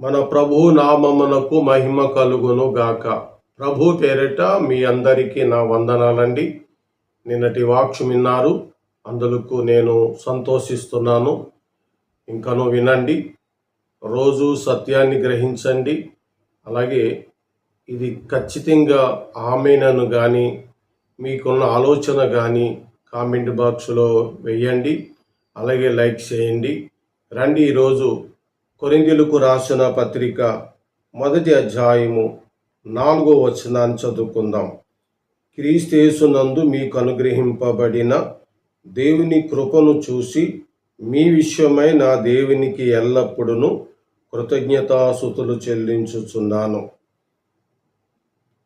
మన ప్రభు నామమునకు మహిమ కలుగును గాక. ప్రభు పేరిట మీ అందరికీ నా వందనాలండి. నిన్నటి వాక్షు విన్నారు. అందులకు నేను సంతోషిస్తున్నాను. ఇంకను వినండి. రోజు సత్యాన్ని గ్రహించండి. అలాగే ఇది ఖచ్చితంగా ఆమెనను కానీ మీకున్న ఆలోచన కానీ కామెంట్ బాక్స్లో వేయండి. అలాగే లైక్ చేయండి. రండి ఈరోజు కొరిందులకు రాసిన పత్రిక మొదటి అధ్యాయము నాలుగో వచనాన్ని చదువుకుందాం. క్రీస్తేసునందు మీకు అనుగ్రహింపబడిన దేవుని కృపను చూసి మీ విషయమై నా దేవునికి ఎల్లప్పుడూ కృతజ్ఞతాసుతులు చెల్లించుచున్నాను.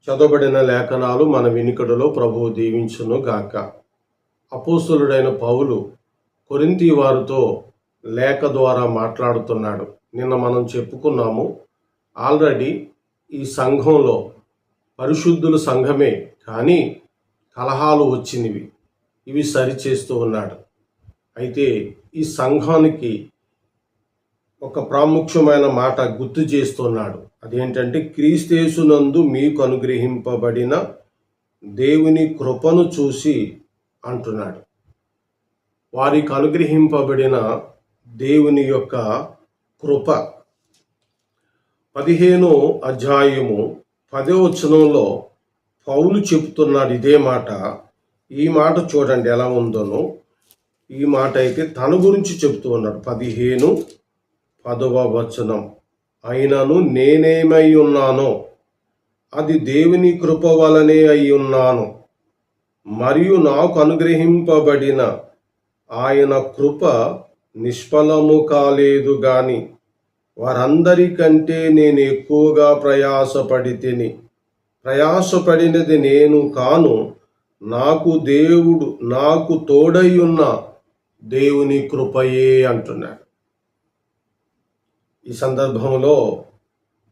చదవబడిన లేఖనాలు మన వినికడలో ప్రభువు దీవించును గాక. అపోసులుడైన పౌలు కొరింతి వారితో లేఖ ద్వారా మాట్లాడుతున్నాడు. నిన్న మనం చెప్పుకున్నాము. ఆల్రెడీ ఈ సంఘంలో పరిశుద్ధుల సంఘమే కానీ కలహాలు వచ్చినవి. ఇవి సరిచేస్తూ ఉన్నాడు. అయితే ఈ సంఘానికి ఒక ప్రాముఖ్యమైన మాట గుర్తు చేస్తున్నాడు. అదేంటంటే క్రీస్తేసునందు మీకు అనుగ్రహింపబడిన దేవుని కృపను చూసి అంటున్నాడు. వారికి అనుగ్రహింపబడిన దేవుని యొక్క కృప. పదిహేను అధ్యాయము పదో వచనంలో పౌలు చెప్తున్నాడు ఇదే మాట. ఈ మాట చూడండి ఎలా ఉందోనో. ఈ మాట అయితే తన గురించి చెప్తూ ఉన్నాడు. పదిహేను పదవ వచనం. అయినను నేనేమై ఉన్నానో అది దేవుని కృప వలనే అయి ఉన్నాను. మరియు నాకు అనుగ్రహింపబడిన ఆయన కృప నిష్ఫలము కాలేదు గాని వారందరికంటే నేను ఎక్కువగా ప్రయాసపడి తిని ప్రయాసపడినది నేను కాను నాకు దేవుడు నాకు తోడై ఉన్న దేవుని కృపయే అంటున్నాడు. ఈ సందర్భంలో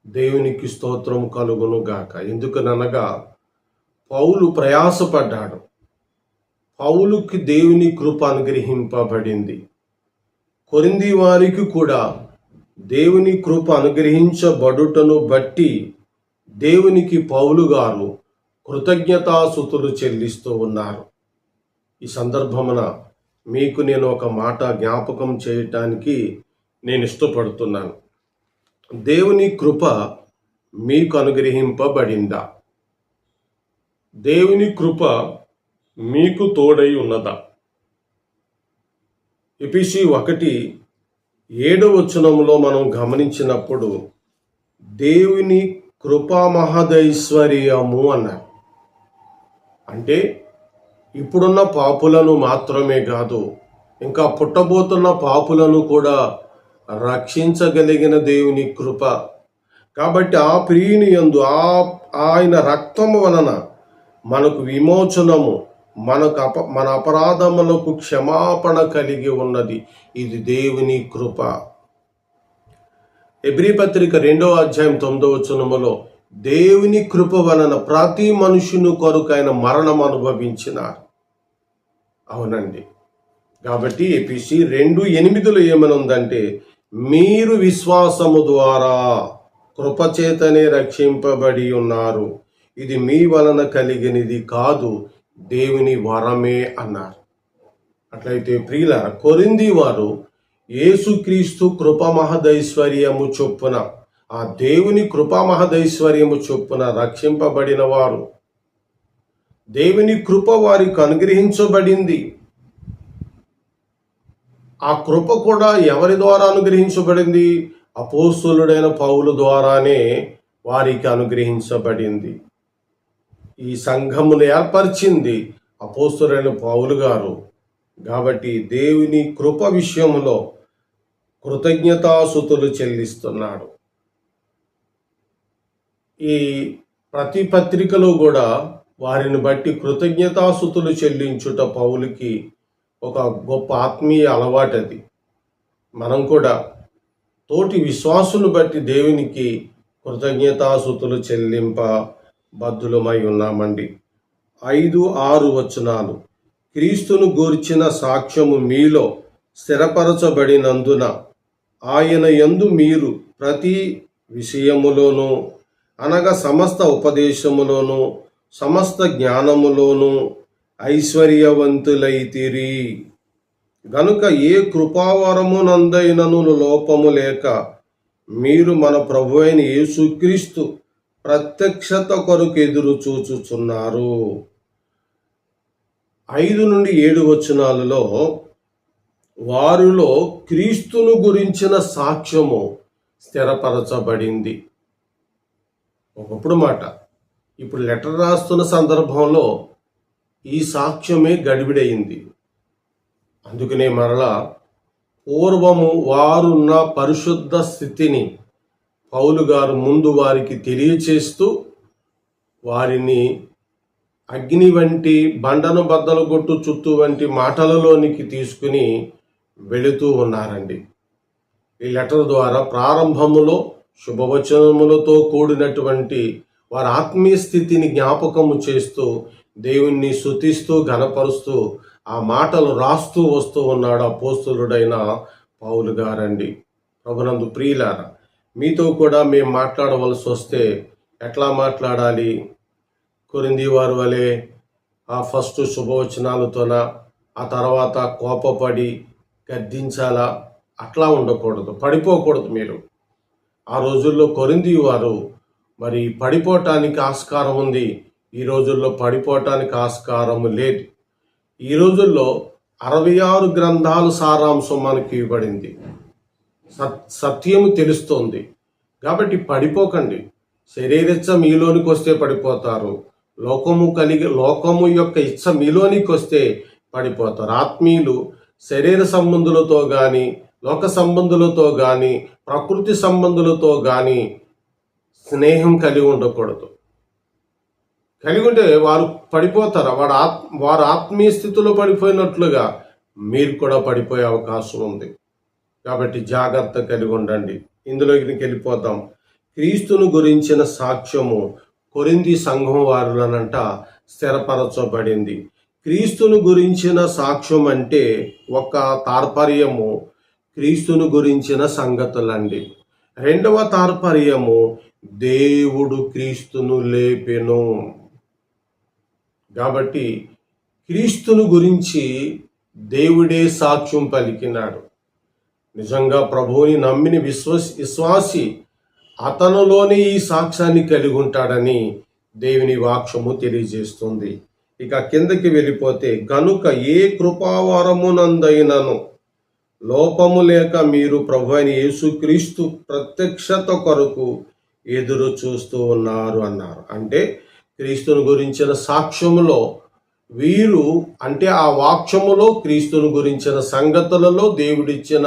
దేవునికి స్తోత్రం కలుగును గాక. ఎందుకనగా పౌలు ప్రయాసపడ్డాడు. పౌలుకి దేవుని కృప అనుగ్రహింపబడింది. కొరింది వారికి కూడా దేవుని కృప అనుగ్రహించబడుటను బట్టి దేవునికి పౌలు గారు కృతజ్ఞతాసుతులు చెల్లిస్తూ ఉన్నారు. ఈ సందర్భమున మీకు నేను ఒక మాట జ్ఞాపకం చేయటానికి నేను ఇష్టపడుతున్నాను. దేవుని కృప మీకు అనుగ్రహింపబడిందా? దేవుని కృప మీకు తోడై ఉన్నదా? ఎపిసి ఒకటి ఏడవ వచనంలో మనం గమనించినప్పుడు దేవుని కృపామహదైశ్వర్యము అన్నారు అంటే ఇప్పుడున్న పాపులను మాత్రమే కాదు ఇంకా పుట్టబోతున్న పాపులను కూడా రక్షించగలిగిన దేవుని కృప. కాబట్టి ఆ ప్రియుని ఎందు ఆ ఆయన రక్తము వలన మనకు విమోచనము మనకు అప మన అపరాధములకు క్షమాపణ కలిగి ఉన్నది ఇది దేవుని కృప. ఎబ్రి పత్రిక రెండో అధ్యాయం తొమ్మిదో వచనములో దేవుని కృప వలన ప్రతి మనుషుని కొరకు ఆయన మరణం అనుభవించినారు. అవునండి. కాబట్టి ఏపీసీ రెండు ఎనిమిదిలో ఏమని ఉందంటే మీరు విశ్వాసము ద్వారా కృపచేతనే రక్షింపబడి ఉన్నారు. ఇది మీ వలన కలిగినది కాదు దేవుని వరమే అన్నారు. అట్లయితే ప్రియుల కొరింది వారు యేసుక్రీస్తు కృపమహదైశ్వర్యము చొప్పున ఆ దేవుని కృపమహదైశ్వర్యము చొప్పున రక్షింపబడిన వారు. దేవుని కృప వారికి అనుగ్రహించబడింది. ఆ కృప కూడా ఎవరి ద్వారా అనుగ్రహించబడింది? అపోస్తులుడైన పౌలు ద్వారానే వారికి అనుగ్రహించబడింది. ఈ సంఘమును ఏర్పరిచింది అపోస్తురైన పౌలు గారు. కాబట్టి దేవుని కృప విషయంలో కృతజ్ఞతాసుతులు చెల్లిస్తున్నాడు. ఈ ప్రతి పత్రికలో కూడా వారిని బట్టి కృతజ్ఞతాసుతులు చెల్లించుట పౌలుకి ఒక గొప్ప ఆత్మీయ అలవాటది. మనం కూడా తోటి విశ్వాసును బట్టి దేవునికి కృతజ్ఞతాసుతులు చెల్లింప బద్దులమై ఉన్నామండి ఐదు ఆరు వచనాలు. క్రీస్తును గూర్చిన సాక్ష్యము మీలో స్థిరపరచబడినందున ఆయన యందు మీరు ప్రతి విషయములోనూ అనగా సమస్త ఉపదేశములోనూ సమస్త జ్ఞానములోనూ ఐశ్వర్యవంతులైతిరి. గనుక ఏ కృపావరమునందైనను లోపము లేక మీరు మన ప్రభు అయిన యేసుక్రీస్తు ప్రత్యక్షత కొరకు ఎదురు చూచుచున్నారు. ఐదు నుండి ఏడు వచనాలలో వారిలో క్రీస్తును గురించిన సాక్ష్యము స్థిరపరచబడింది. ఒకప్పుడు మాట ఇప్పుడు లెటర్ రాస్తున్న సందర్భంలో ఈ సాక్ష్యమే గడిబిడయింది. అందుకనే మరలా పూర్వము వారున్న పరిశుద్ధ స్థితిని పౌలు గారు ముందు వారికి తెలియచేస్తూ వారిని అగ్ని వంటి బండను బద్దలు కొట్టు చుట్టూ వంటి మాటలలోనికి తీసుకుని వెళుతూ ఉన్నారండి. ఈ లెటర్ ద్వారా ప్రారంభములో శుభవచనములతో కూడినటువంటి వారి ఆత్మీయ స్థితిని జ్ఞాపకము చేస్తూ దేవుణ్ణి శుతిస్తూ ఘనపరుస్తూ ఆ మాటలు రాస్తూ వస్తూ ఉన్నాడు అపోస్తులుడైన పౌలు గారండి. ప్రభునందు ప్రియులారా మీతో కూడా మేము మాట్లాడవలసి వస్తే ఎట్లా మాట్లాడాలి? కొరింది వారు వలె ఆ ఫస్ట్ శుభవచనాలతోన ఆ తర్వాత కోపపడి గద్దించాలా? అట్లా ఉండకూడదు. పడిపోకూడదు మీరు. ఆ రోజుల్లో కొరింది వారు మరి పడిపోవటానికి ఆస్కారం ఉంది. ఈ రోజుల్లో పడిపోవటానికి ఆస్కారం లేదు. ఈ రోజుల్లో అరవై ఆరు గ్రంథాలు సారాంశం మనకి ఇవ్వబడింది. సత్యము తెలుస్తోంది. కాబట్టి పడిపోకండి. శరీరిచ్చ మీలోనికి వస్తే పడిపోతారు. లోకము కలిగి లోకము యొక్క ఇచ్చ మీలోనికి వస్తే పడిపోతారు. ఆత్మీయులు శరీర సంబంధులతో కానీ లోక సంబంధులతో కానీ ప్రకృతి సంబంధులతో కానీ స్నేహం కలిగి ఉండకూడదు. కలిగి ఉంటే వారు పడిపోతారు. వాడు ఆత్ వారు ఆత్మీయ స్థితిలో పడిపోయినట్లుగా మీరు కూడా పడిపోయే అవకాశం ఉంది. కాబట్టి జాగ్రత్త కలిగి ఉండండి. ఇందులోకి వెళ్ళిపోతాం. క్రీస్తును గురించిన సాక్ష్యము కొరింది సంఘం వారులనంట స్థిరపరచబడింది. క్రీస్తును గురించిన సాక్ష్యం అంటే ఒక తాత్పర్యము క్రీస్తును గురించిన సంగతులండి. రెండవ తాత్పర్యము దేవుడు క్రీస్తును లేపెను. కాబట్టి క్రీస్తును గురించి దేవుడే సాక్ష్యం పలికినాడు. నిజంగా ప్రభువుని నమ్మిన విశ్వసి విశ్వాసి అతనులోనే ఈ సాక్ష్యాన్ని కలిగి ఉంటాడని దేవుని వాక్షము తెలియజేస్తుంది. ఇక కిందకి వెళ్ళిపోతే గనుక ఏ కృపావరమునందైనను లోపము లేక మీరు ప్రభు అయిన యేసుక్రీస్తు ప్రత్యక్షత కొరకు ఎదురు చూస్తూ ఉన్నారు అన్నారు. అంటే క్రీస్తుని గురించిన సాక్ష్యములో వీరు అంటే ఆ వాక్యములో క్రీస్తుని గురించిన సంగతులలో దేవుడిచ్చిన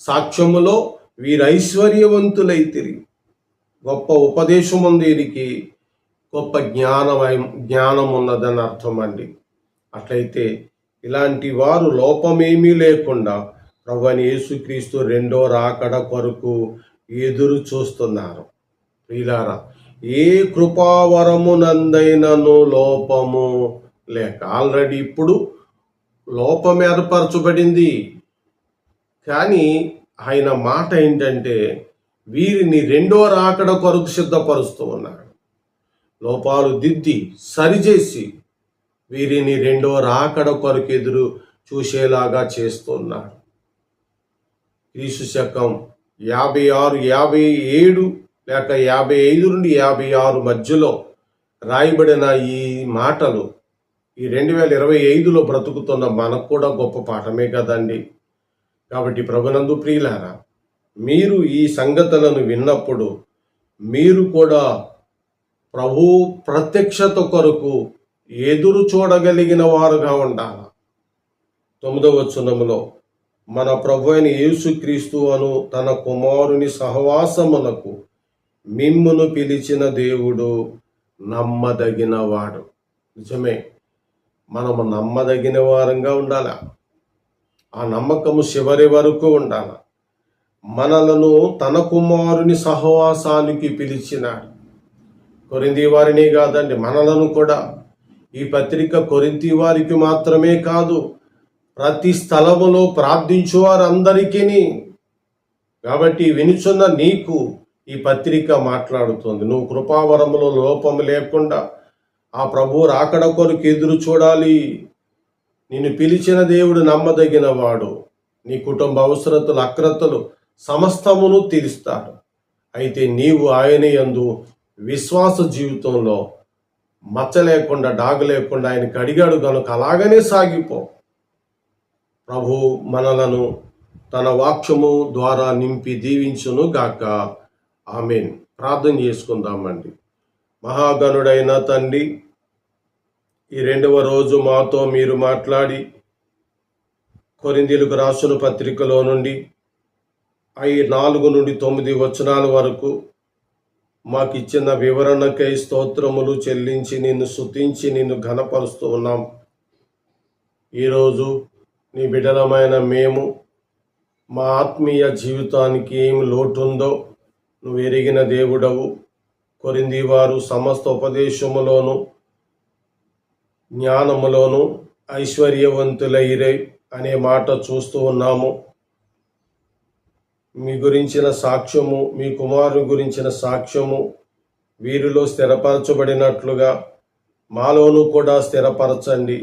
సాక్ష్యములో వీరు ఐశ్వర్యవంతులైతిరి గొప్ప ఉపదేశం ఉంది వీరికి గొప్ప జ్ఞానమై జ్ఞానం ఉన్నదని అర్థం అండి అట్లయితే ఇలాంటి వారు లోపమేమీ లేకుండా ప్రభుని యేసుక్రీస్తు రెండో రాకడ కొరకు ఎదురు చూస్తున్నారు. ప్రియులారా ఏ కృపావరమునందైనను లోపము లేక ఆల్రెడీ ఇప్పుడు లోపం ఏర్పరచబడింది. కానీ ఆయన మాట ఏంటంటే వీరిని రెండో రాకడ కొరకు సిద్ధపరుస్తూ ఉన్నాడు. లోపాలు దిద్ది సరిచేసి వీరిని రెండో రాకడ కొరకు ఎదురు చూసేలాగా చేస్తున్నాడు క్రీస్తు శకం యాభై ఆరు యాభై ఏడు లేక యాభై ఐదు నుండి యాభై ఆరు మధ్యలో రాయబడిన ఈ మాటలు ఈ రెండు వేల ఇరవై ఐదులో బ్రతుకుతున్న మనకు కూడా గొప్ప పాఠమే కదండి. కాబట్టి ప్రభునందు ప్రియులారా మీరు ఈ సంగతులను విన్నప్పుడు మీరు కూడా ప్రభు ప్రత్యక్షత కొరకు ఎదురు చూడగలిగిన వారుగా ఉండాలి? తొమ్మిదవ వచనములో మన ప్రభు అయిన యేసుక్రీస్తు అను తన కుమారుని సహవాసమునకు మిమ్మును పిలిచిన దేవుడు నమ్మదగినవాడు. నిజమే మనము నమ్మదగిన వారంగా ఉండాలి? ఆ నమ్మకము చివరి వరకు ఉండాలి. మనలను తన కుమారుని సహవాసానికి పిలిచినాడు. కొరింది వారిని కాదండి మనలను కూడా. ఈ పత్రిక కొరింతి వారికి మాత్రమే కాదు ప్రతి స్థలములో ప్రార్థించు వారందరికీ కాబట్టి వినుచున్న నీకు ఈ పత్రిక మాట్లాడుతుంది. నువ్వు కృపావరములో లోపము లేకుండా ఆ ప్రభు రాకడ కొరకు ఎదురు చూడాలి. నిన్ను పిలిచిన దేవుడు నమ్మదగిన వాడు నీ కుటుంబ అవసరతలు అక్రతలు సమస్తమును తీరుస్తాడు. అయితే నీవు ఆయన యందు విశ్వాస జీవితంలో మచ్చ లేకుండా డాగు లేకుండా ఆయనకి అడిగాడు కనుక అలాగనే సాగిపో. ప్రభు మనలను తన వాక్యము ద్వారా నింపి దీవించును గాక. ఆమెన్. ప్రార్థన చేసుకుందామండి. మహాగణుడైన తండ్రి ఈ రెండవ రోజు మాతో మీరు మాట్లాడి కొరిందీలకు రాసిన పత్రికలో నుండి ఐ నాలుగు నుండి తొమ్మిది వచనాల వరకు మాకు ఇచ్చిన వివరణకై స్తోత్రములు చెల్లించి నిన్ను శుతించి నిన్ను ఘనపరుస్తూ ఉన్నాం. ఈరోజు నీ బిడలమైన మేము మా ఆత్మీయ జీవితానికి ఏం లోటుందో నువ్వు ఎరిగిన దేవుడవు. కొరింది వారు సమస్త ఉపదేశములోనూ జ్ఞానములోను ఐశ్వర్యవంతులైరై అనే మాట చూస్తూ ఉన్నాము. మీ గురించిన సాక్ష్యము మీ కుమారుని గురించిన సాక్ష్యము వీరిలో స్థిరపరచబడినట్లుగా మాలోనూ కూడా స్థిరపరచండి.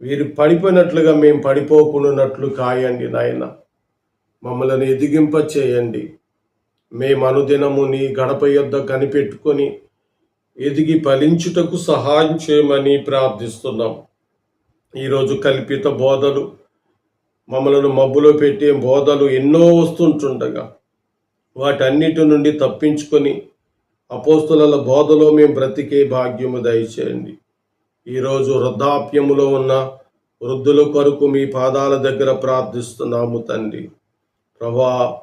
వీరు పడిపోయినట్లుగా మేము పడిపోకుండానట్లు కాయండి నాయన. మమ్మల్ని ఎదిగింప చేయండి మేము అనుదినము నీ గడప యొద్ద కనిపెట్టుకొని ఎదిగి ఫలించుటకు సహాయం చేయమని ప్రార్థిస్తున్నాం. ఈరోజు కల్పిత బోధలు మమ్మలను మబ్బులో పెట్టే బోధలు ఎన్నో వస్తుంటుండగా వాటన్నిటి నుండి తప్పించుకొని అపోస్తుల బోధలో మేము బ్రతికే భాగ్యము దయచేయండి. ఈరోజు వృద్ధాప్యములో ఉన్న వృద్ధుల కొరకు మీ పాదాల దగ్గర ప్రార్థిస్తున్నాము తండ్రి. ప్రభా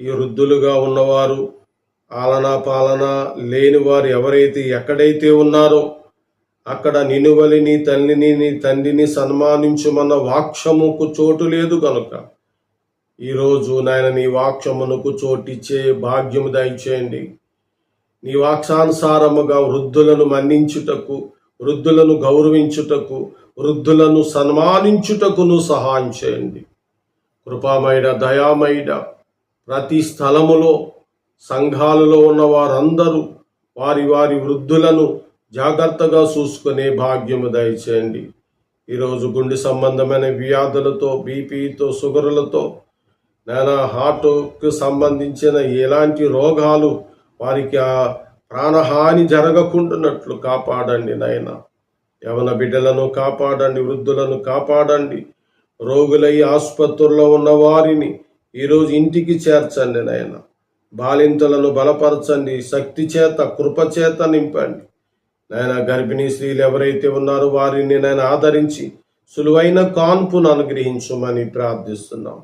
ఈ వృద్ధులుగా ఉన్నవారు ఆలనా పాలన లేని వారు ఎవరైతే ఎక్కడైతే ఉన్నారో అక్కడ నినువలి నీ తల్లిని నీ తండ్రిని సన్మానించుమన్న వాక్షముకు చోటు లేదు కనుక. ఈరోజు నాయన నీ వాక్షమునకు చోటిచ్చే భాగ్యము దయచేయండి. నీ వాక్షానుసారముగా వృద్ధులను మన్నించుటకు వృద్ధులను గౌరవించుటకు వృద్ధులను సన్మానించుటకును సహాయం చేయండి. కృపామైడ దయామైడ ప్రతి స్థలములో సంఘాలలో ఉన్న వారందరూ వారి వారి వృద్ధులను జాగ్రత్తగా చూసుకునే భాగ్యము దయచేయండి. ఈరోజు గుండె సంబంధమైన వ్యాధులతో బీపీతో షుగర్లతో నానా హార్ట్కు సంబంధించిన ఎలాంటి రోగాలు వారికి ఆ ప్రాణహాని జరగకుండానట్లు కాపాడండి నాయన. యవన బిడ్డలను కాపాడండి వృద్ధులను కాపాడండి. రోగులై ఆసుపత్రుల్లో ఉన్న వారిని ఈరోజు ఇంటికి చేర్చండి నాయనా. బాలింతలను బలపరచండి. శక్తి చేత కృప చేత నింపండి. నాయన గర్భిణీ స్త్రీలు ఎవరైతే ఉన్నారో వారిని నేను ఆదరించి సులువైన కాన్పును అనుగ్రహించమని ప్రార్థిస్తున్నాం.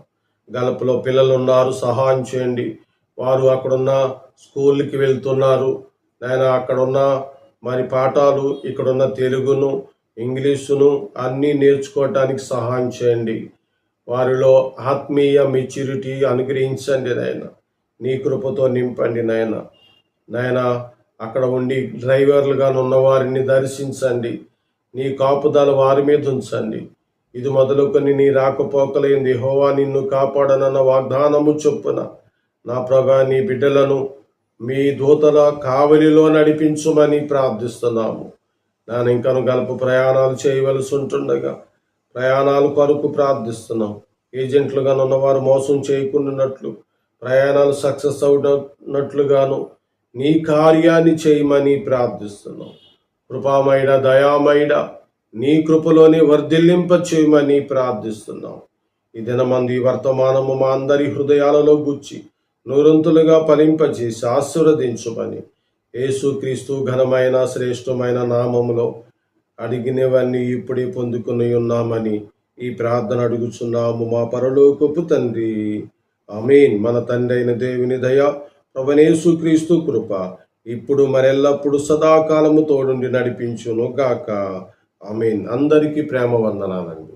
గలపులో పిల్లలు ఉన్నారు సహాయం చేయండి. వారు అక్కడున్న స్కూల్కి వెళ్తున్నారు. నాయన అక్కడున్న మరి పాఠాలు ఇక్కడున్న తెలుగును ఇంగ్లీషును అన్నీ నేర్చుకోవటానికి సహాయం చేయండి. వారిలో ఆత్మీయ మెచ్యూరిటీ అనుగ్రహించండి నాయన. నీ కృపతో నింపండి నాయన. నాయన అక్కడ ఉండి డ్రైవర్లుగాను ఉన్న వారిని దర్శించండి. నీ కాపుదల వారి మీద ఉంచండి. ఇది మొదలుకొని నీ రాకపోకలైంది. హోవా నిన్ను కాపాడనన్న వాగ్దానము చొప్పున నా ప్రభా నీ బిడ్డలను మీ దూతల కావలిలో నడిపించుమని ప్రార్థిస్తున్నాము. నేను ఇంకను గల్ప ప్రయాణాలు చేయవలసి ఉంటుండగా ప్రయాణాలు కొరకు ప్రార్థిస్తున్నాం. ఏజెంట్లుగా ఉన్నవారు మోసం చేయకుండాట్లు ప్రయాణాలు సక్సెస్ అవునట్లుగాను నీ కార్యాన్ని చేయమని ప్రార్థిస్తున్నాం. కృపామైడ దయామైడ నీ కృపలోని వర్ధిల్లింప చేయమని ప్రార్థిస్తున్నాం. ఈ దినమంది వర్తమానము మా అందరి హృదయాలలో గుచ్చి నూరంతులుగా ఫలింపజేసి ఆశీర్వదించుమని యేసుక్రీస్తు ఘనమైన శ్రేష్టమైన నామములో అడిగినవన్నీ ఇప్పుడే పొందుకుని ఉన్నామని ఈ ప్రార్థన అడుగుచున్నాము మా పరలోకపు తండ్రి. అమీన్ మన తండ్రి అయిన దేవుని దయ ప్రభనేసు క్రీస్తు కృప ఇప్పుడు మరెల్లప్పుడు సదాకాలము తోడుండి నడిపించును గాక అమీన్ అందరికీ ప్రేమ వందనాలండి.